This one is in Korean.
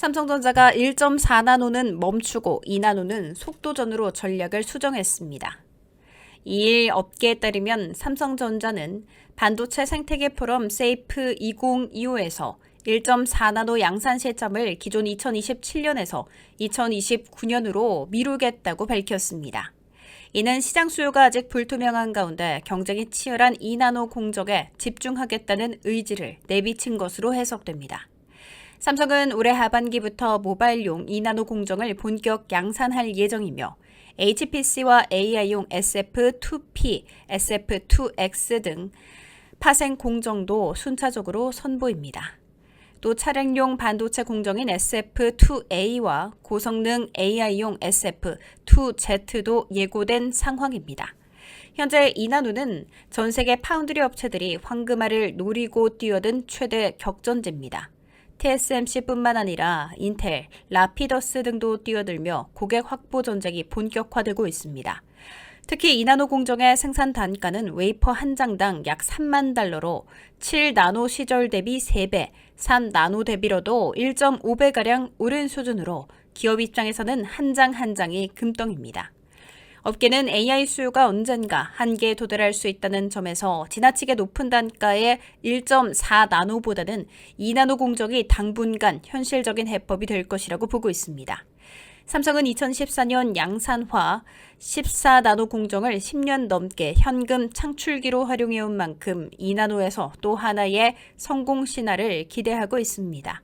삼성전자가 1.4나노는 멈추고 2나노는 속도전으로 전략을 수정했습니다. 2일 업계에 따르면 삼성전자는 반도체 생태계 포럼 세이프 2025에서 1.4나노 양산 시점을 기존 2027년에서 2029년으로 미루겠다고 밝혔습니다. 이는 시장 수요가 아직 불투명한 가운데 경쟁이 치열한 2나노 공정에 집중하겠다는 의지를 내비친 것으로 해석됩니다. 삼성은 올해 하반기부터 모바일용 2나노 공정을 본격 양산할 예정이며 HPC와 AI용 SF2P, SF2X 등 파생 공정도 순차적으로 선보입니다. 또 차량용 반도체 공정인 SF2A와 고성능 AI용 SF2Z도 예고된 상황입니다. 현재 이나노는 전 세계 파운드리 업체들이 황금알을 노리고 뛰어든 최대 격전지입니다. TSMC뿐만 아니라 인텔, 라피더스 등도 뛰어들며 고객 확보 전쟁이 본격화되고 있습니다. 특히 이나노 공정의 생산 단가는 웨이퍼 한 장당 약 3만 달러로 7나노 시절 대비 3배, 3나노 대비로도 1.5배가량 오른 수준으로 기업 입장에서는 한 장한 장이 금덩입니다. 업계는 AI 수요가 언젠가 한계에 도달할 수 있다는 점에서 지나치게 높은 단가의 1.4나노보다는 2나노 공정이 당분간 현실적인 해법이 될 것이라고 보고 있습니다. 삼성은 2014년 양산화 14나노 공정을 10년 넘게 현금 창출기로 활용해온 만큼 2나노에서 또 하나의 성공 신화를 기대하고 있습니다.